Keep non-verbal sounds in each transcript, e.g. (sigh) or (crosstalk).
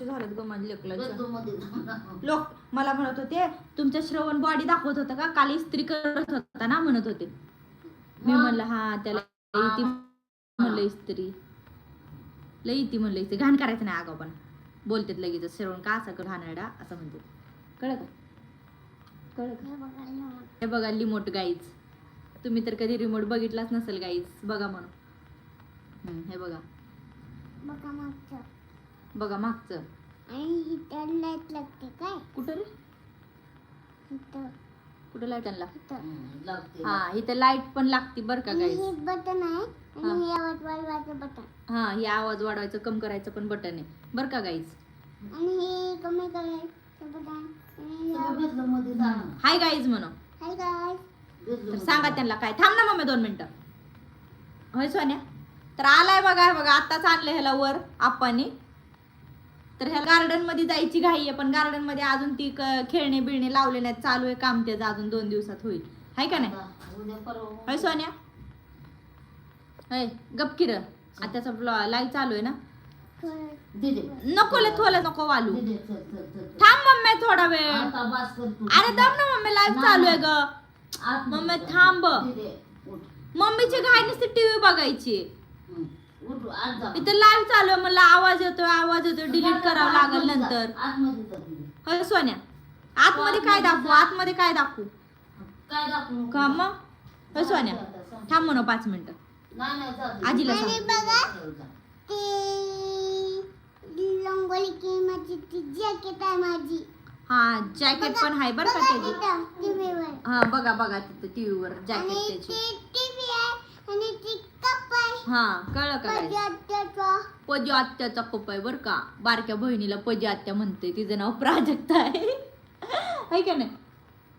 झालं ग माझ्या लोक मला म्हणत होते तुमच्या श्रवण बॉडी दाखवत होता का? काल इस्त्री करत होता ना म्हणत होते. मी? म्हणलं हा त्याला इती म्हणलं इस्त्री. लई इती म्हणलं इस्त्री. घाण करायचं नाही आगाव पण. बोलतेत लगेच श्रवण का असा घाणेरडा? असं म्हणते कळलं का? कळलं का? हे बघा रिमोट गाईज तुम्ही तर कधी रिमोट बघितलाच नसेल गाईज बघा म्हणून. हे बघा. बघा मागचं. आणि हिटर लाइट लागते काय? कुठं रे? हिटर कुठं लाइट आणला? लागते. हा इथं लाइट पण लागते बरं का आणि गाईज हे बटन आहे हा. आणि हे. आवाज वाढवायचं बटन हा हे आवाज वाढवायचं कम करायचं पण बटन आहे. बरं का गाईज आणि हे कमी करायचं बटन आणि सगळं बेडरूममध्ये जाणं. हाय गाईज म्हणू हाय गाय तर सांगा त्यांना काय. थांब ना मम्मी दोन मिनिटं. होय सोन्या? तर आलाय बघा हे बघा आताच आणलं ह्याला वर आप्पानी. तर ह्या गार्डनमध्ये जायची घाई आहे पण गार्डनमध्ये अजून ती खेळणे बिळणे लावले नाहीत चालू आहे काम त्याचं अजून दोन दिवसात होईल. हाय का नाही? होय सोन्या? होय गपकिर आताचा लाईव्ह चालू आहे ना? दिदे नको ले थोलं नको वालू. थांब मम्मी थोडा वेळ. अरे दम ना मम्मी लाईव्ह चालू आहे ग. मम्मी. थांब. मम्मीची घाई नुसती टीव्ही बघायची. इथे लाईव्ह चालू आहे मला आवाज येतोय आवाज येतोय डिलीट करावं लागेल. नंतर. होय सोन्या? आतमध्ये काय दाखवू आतमध्ये काय दाखवू? काय दाखवू? का मग? होय सोन्या थांब म्हणू पाच मिनिटं. आजीला माझी ती जॅकेट आहे माझी. हा जॅकेट पण आहे बरं का हा बघा बघा तिथं टीव्हीवर जॅकेट त्याची. हा कळलं का पजी आत्याचा कप आहे बरं का. बारक्या बहिणीला पजी आत्या म्हणते. तिचं नाव प्राजक्ता आहे. है का नाही?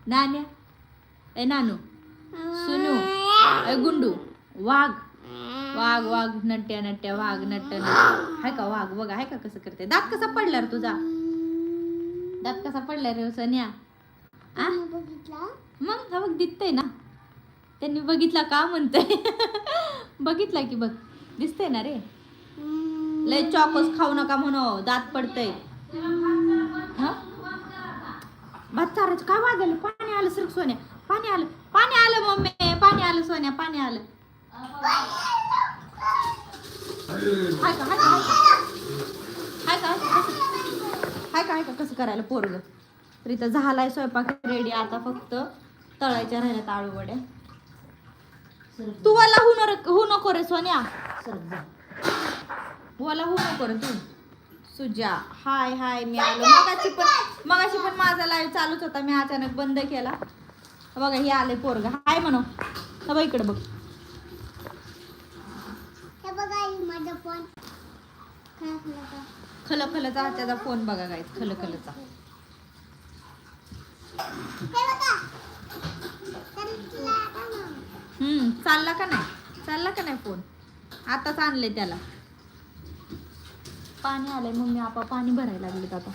नान्या ए नानू. सुनू. ए गुंडू. वाघ. वाघ वाघ नट्या नट्या वाघ नट्ट हाय का वाघ? बघा हाय का कसं करते? दात कसा पडला रे तुझा? दात कसा पडला रे सन्या? तुम्ही बघितला? मग हा बघ दिसतंय ना. त्यांनी बघितला का म्हणतंय? बघितला की बघ. दिसतंय ना रे? लय चॉकोस खाऊ नका म्हणो. दात पडतंय. भात चारायचं काय वाजायला? पाणी आलं सर सोन्या. पाणी आलं. पाणी आलं मम्मी. पाणी आलं सोन्या. पाणी आलं. हाय का? हाय का? हाय का? हाय का? कसं- करायला पोरग? तर इथं झालाय स्वयंपाक रेडी आता फक्त. तळायच्या राहिल्यात आळू तू वाला हु नर हु नको रे सोन्या. वाला हु नको रे तू. सुजा हाय हाय मी आलो. मगाशी पण मगाशी पण माझा लाईव्ह चालूच होता. मी अचानक बंद केला. बघा हे आले पोरग. हाय म्हणू बघ इकडे बघ? खल खलचा त्याचा फोन बघा काय खल खलचा चालला का नाही? चालला का नाही फोन? आताच आणले त्याला. पाणी आलंय मम्मी आपा पाणी भरायला लागलेत आता.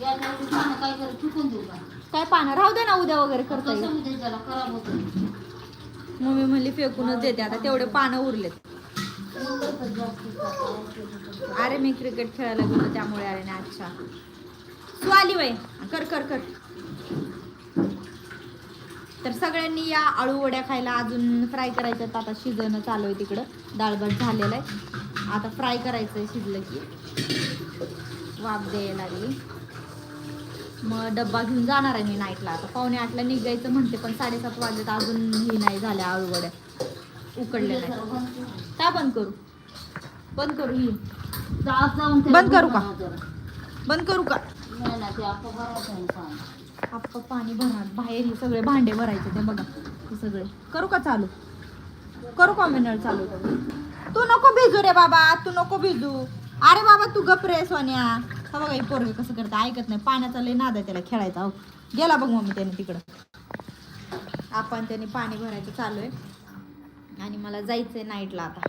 काय कर चुकून देऊ का? काय पानं? राहू दे ना उद्या वगैरे करता येईल. मम्मी म्हणली फेकूनच देते. आता तेवढे पानं उरलेत. अरे मी क्रिकेट खेळायला गेलो त्यामुळे आले ना अच्छा तू आली वय कर कर कर. तर सगळ्यांनी या आळू वड्या खायला अजून फ्राय करायच्या आहेत. आता शिजणं चालू आहे तिकडं. डाळ भात झालेलं आहे. आता फ्राय करायचं आहे शिजलं की. वाफ द्यायला लागली. मग डब्बा घेऊन जाणार आहे मी नाईटला आता पावणे आठला निघायचं म्हणते पण साडेसात वाजत अजून ही नाही झाल्या आळू वड्या. उकडल्या नाही. जरा बंद कर. बंद करू बंद करू ही बंद करू का? बंद करू का? आपण आप्पा पाणी भरणार बाहेर हे सगळे भांडे भरायचे ते बघा हे सगळे. करू का चालू? करू का मी चालू? तू नको भिजू रे बाबा तू नको भिजू. अरे बाबा तू गप रे सोन्या. हा बघा ही पोरग कसं करतं ऐकत नाही. पाण्याचा लय नाद आहे त्याला खेळायचा हो. गेला बघ मम्मी त्याने तिकडं. आपण त्याने पाणी भरायचं चालू आहे. आणि मला जायचं आहे नाईटला आता.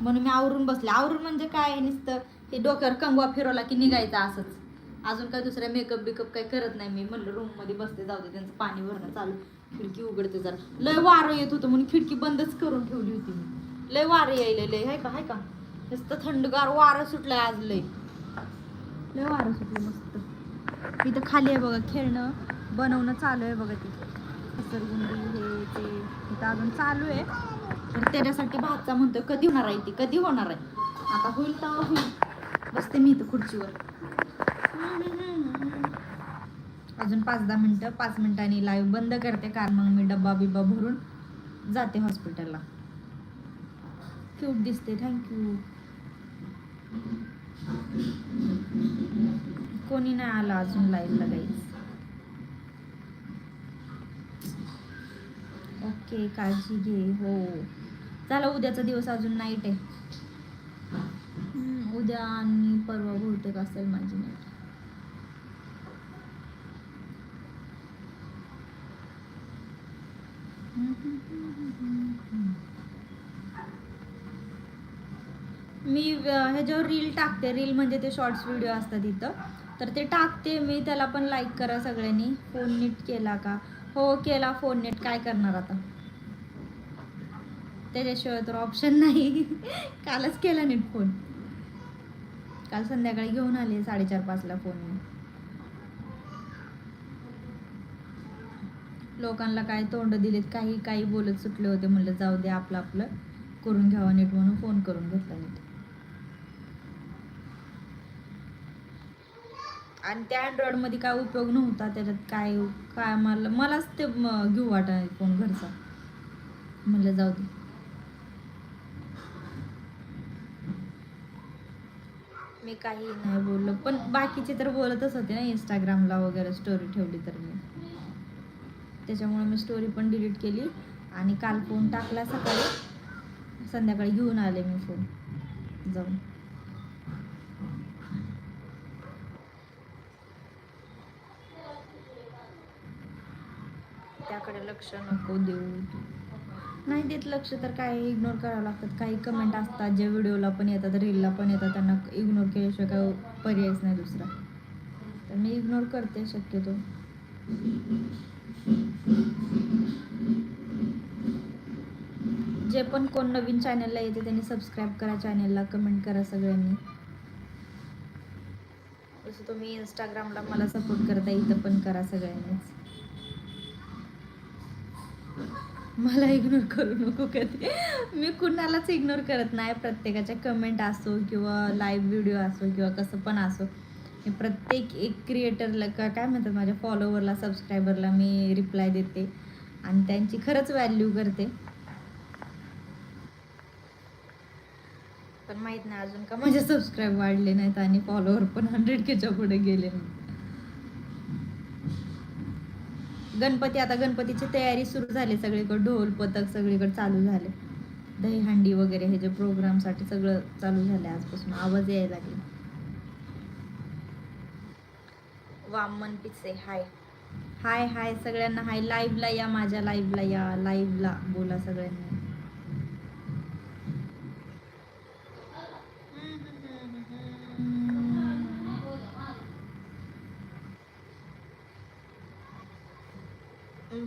म्हणून मी आवरून बसले. आवरून म्हणजे काय नुसतं हे डोक्यावर कंगवा फिरवला की निघायचं असंच. अजून काय दुसऱ्या मेकअप बिकअप काही करत नाही मी. म्हणलं रूममध्ये बसते जाऊ दे त्यांचं पाणी भरणं चालू. खिडकी उघडते जरा. लय वारं येत होतं म्हणून खिडकी बंदच करून ठेवली होती मी. लय वारं यायला लय. हाय का हाय का? नुसतं थंडगार वारं सुटलंय आज लय. लय वारं सुटलं मस्त. इथं खाली आहे बघा खेळणं बनवणं चालू आहे बघा तिथे. घसरगुंडी हे ते. इथं अजून चालू आहे. तर त्याच्यासाठी भातचा म्हणतो कधी होणार आहे ती? कधी होणार आहे? आता होईल तर होईल. बसते मी इथं खुर्चीवर. अजून पाच दहा मिनटं पाच मिनिटांनी लाईव्ह बंद करते. कारण मग मी डब्बा बिब्बा भरून जाते हॉस्पिटलला क्यूट दिसते. थँक्यू कोणी नाही आलं अजून लाईव्हला गाईच ओके काळजी घे. हो. चला उद्याचा दिवस अजून नाईट आहे. उद्या आणि परवा बहुतेक असेल माझी नाईट मी ह्याच्यावर रील टाकते रील म्हणजे ते शॉर्ट्स व्हिडिओ असतात इथं तर ते टाकते मी त्याला पण लाईक करा सगळ्यांनी. फोन नीट केला का? हो केला फोन नीट काय करणार आता? त्याच्याशिवाय तर ऑप्शन नाही. (laughs) कालच केला नीट फोन काल संध्याकाळी घेऊन आले साडेचार पाचला फोन मी लोकांना काय तोंड दिलेत काही काही बोलत सुटले होते. म्हणलं जाऊ दे आपलं आपलं करून घ्यावा नीट म्हणून फोन करून घेतला नीट आणि त्या अँड्रॉइडमध्ये काय उपयोग नव्हता त्याच्यात काय काय मला मलाच ते घेऊ वाटा फोन घरचा. म्हणलं जाऊ दे. मी काही नाही बोललो पण बाकीचे तर बोलतच होते ना इंस्टाग्रामला वगैरे स्टोरी ठेवली तर मी. त्याच्यामुळे मी स्टोरी पण डिलीट केली. आणि काल फोन टाकला सकाळी. संध्याकाळी घेऊन आले मी फोन जाऊन. त्याकडे लक्ष नको देऊ. नाही देत लक्ष तर काय इग्नोर करावं लागतात काही कमेंट असतात जे व्हिडिओला पण येतात रीलला पण येतात. त्यांना इग्नोर केल्याशिवाय काय पर्यायच नाही दुसरा. तर मी इग्नोर करते शक्यतो. जे पण कोण नवीन चॅनलला येते त्यांनी सबस्क्राईब करा चॅनलला कमेंट करा सगळ्यांनी. जसं तुम्ही इंस्टाग्रामला मला सपोर्ट करता इथं पण करा सगळ्यांनीच. मला इग्नोर करू नको कधी. मी कुणालाच इग्नोर करत नाही. प्रत्येकाच्या कमेंट असो किंवा लाईव्ह व्हिडिओ असो किंवा कसं पण असो. प्रत्येक एक क्रिएटरला का काय म्हणतात माझ्या फॉलोवरला सबस्क्रायबरला मी रिप्लाय देते आणि त्यांची खरंच व्हॅल्यू करते. पण माहीत नाही अजून का माझे सबस्क्राईब वाढले नाहीत आणि फॉलोवर पण हंड्रेड केच्या पुढे गेले गणपती आता गणपतीची तयारी सुरू झाली. सगळीकडे ढोल पथक सगळीकडे चालू झाले. दहीहंडी वगैरे हे जे प्रोग्रामसाठी सगळं चालू झालं आजपासून. आवाज यायला लागले. वामन पिसे हाय. हाय हाय सगळ्यांना. हाय लाईव्हला या माझ्या लाईव्हला या. लाईव्हला बोला सगळ्यांनी.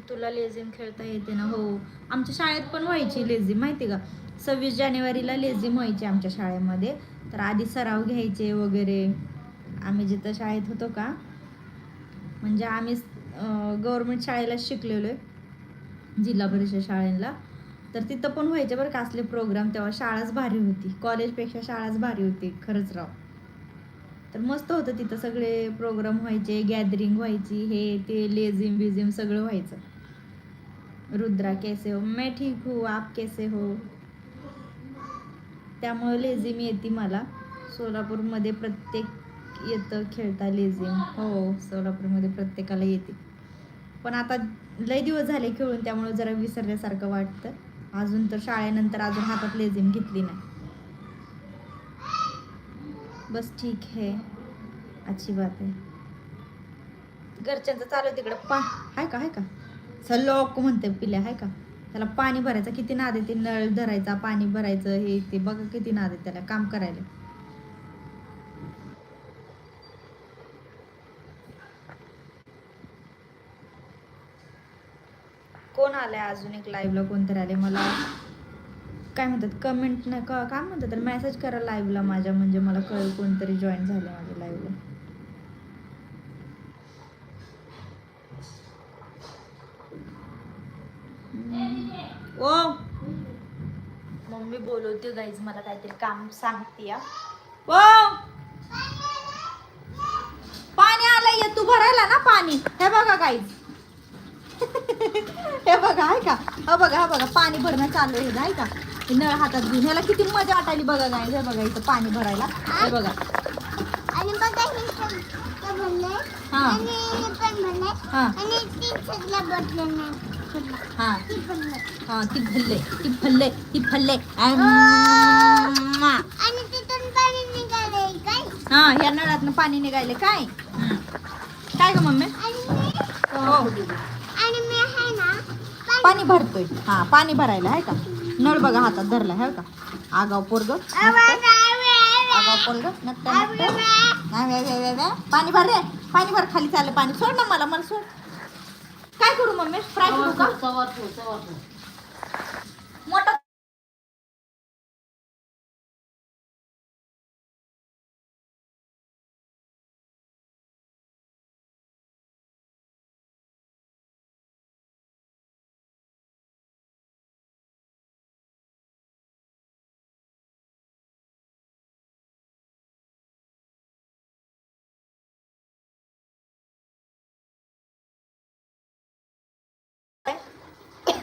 तुला लेझिम खेळता येते ना? हो. आमच्या शाळेत पण व्हायची लेझिम माहिती का? सव्वीस जानेवारीला लेझिम व्हायची आमच्या शाळेमध्ये. तर आधी सराव घ्यायचे वगैरे. आम्ही जिथं शाळेत होतो का म्हणजे आम्ही गव्हर्मेंट शाळेला शिकलेलो आहे जिल्हा परिषद शाळेला. तर तिथं पण व्हायचे बरं का असले प्रोग्राम तेव्हा शाळाच भारी होती. कॉलेजपेक्षा शाळाच भारी होती खरंच राव. तर मस्त होतं तिथं सगळे प्रोग्राम व्हायचे गॅदरिंग व्हायची हे ते लेझिम बिझिम सगळं व्हायचं. रुद्रा कैसे हो? मैं ठीक हो आप कैसे हो? त्यामुळे लेझिम येते मला. सोलापूरमध्ये प्रत्येक येतं खेळता लेझिम हो सोलापूरमध्ये प्रत्येकाला येते. पण आता लय दिवस झाले खेळून त्यामुळे जरा विसरल्यासारखं वाटतं. अजून तर शाळेनंतर अजून हातात लेझिम घेतली नाही. बस ठीक आहे. अच्छी बात आहे. घरच्यांचं चालू आहे तिकडं. पा आहे का आहे का? सलोक म्हणते पिल्या आहे का? त्याला पाणी भरायचं किती नाद आहे ते नळ धरायचा पाणी भरायचं हे ते बघा किती नाद आहे त्याला काम करायला. आलंय अजून एक लाईव्हला कोणतरी आले मला काय म्हणतात कमेंट नाही का काय म्हणतात तर मेसेज करा लाईव्हला माझ्या म्हणजे मला कळेल कोणतरी जॉईन झालं माझ्या लाईव्हला ओ! मम्मी बोलवते गाईज मला काहीतरी काम सांगते ओ! पाणी आलंय ये तू भरायला ना पाणी. हे बघा गाईज हे बघा आहे का हा बघा हा बघा पाणी भरणं चालू आहे आहे का हे नळ हातात घेऊन ह्याला किती मजा वाटायली बघा गाईज हे बघा इथं पाणी भरायला हे बघा आणि बघा हे पण ते भरलंय. हा. आणि हे पण भरलंय. हा. आणि ती सगळं बदलून नाही. हा ती भरलंय. हा ती भल्ले ती भल्ले ती भल्ले आणि तिथून पाणी निघालंय काय हा ह्या नळातनं पाणी निघायले काय हम्म. काय ग मम्मी आणि हो ना पाणी- भरतोय. हा पाणी भरायला आहे का? नळ बघा हातात धरला आहे का? आगाव पोरग आगाव पोरग नट्ट वे, पाणी भर रे. पाणी भर खाली चाललं पाणी. सोड ना मला मला सोड. काय करू मम्मी? फ्राय करू का?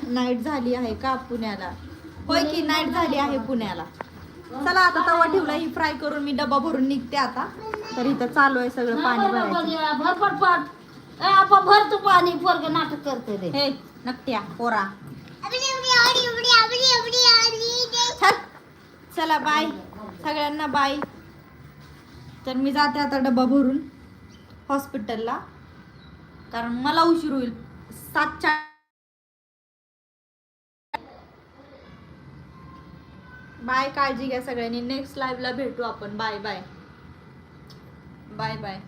नाईट झाली आहे का पुण्याला? होय की नाईट झाली आहे पुण्याला? चला आता तवा ठेवला ही फ्राय करून मी डबा भरून निघते आता. तर इथं चालू आहे सगळं पाणी भरायचं. भर भर तू पाणी पोरग नाटक करते रे हे नकट्या पोरा. चला बाय. सगळ्यांना बाय. तर मी जाते आता डबा भरून हॉस्पिटलला. कारण मला उशीर होईल. सातच्या बाय काळजी घ्या सगळ्यांनी. नेक्स्ट लाईव्हला भेटू आपण. Bye bye bye bye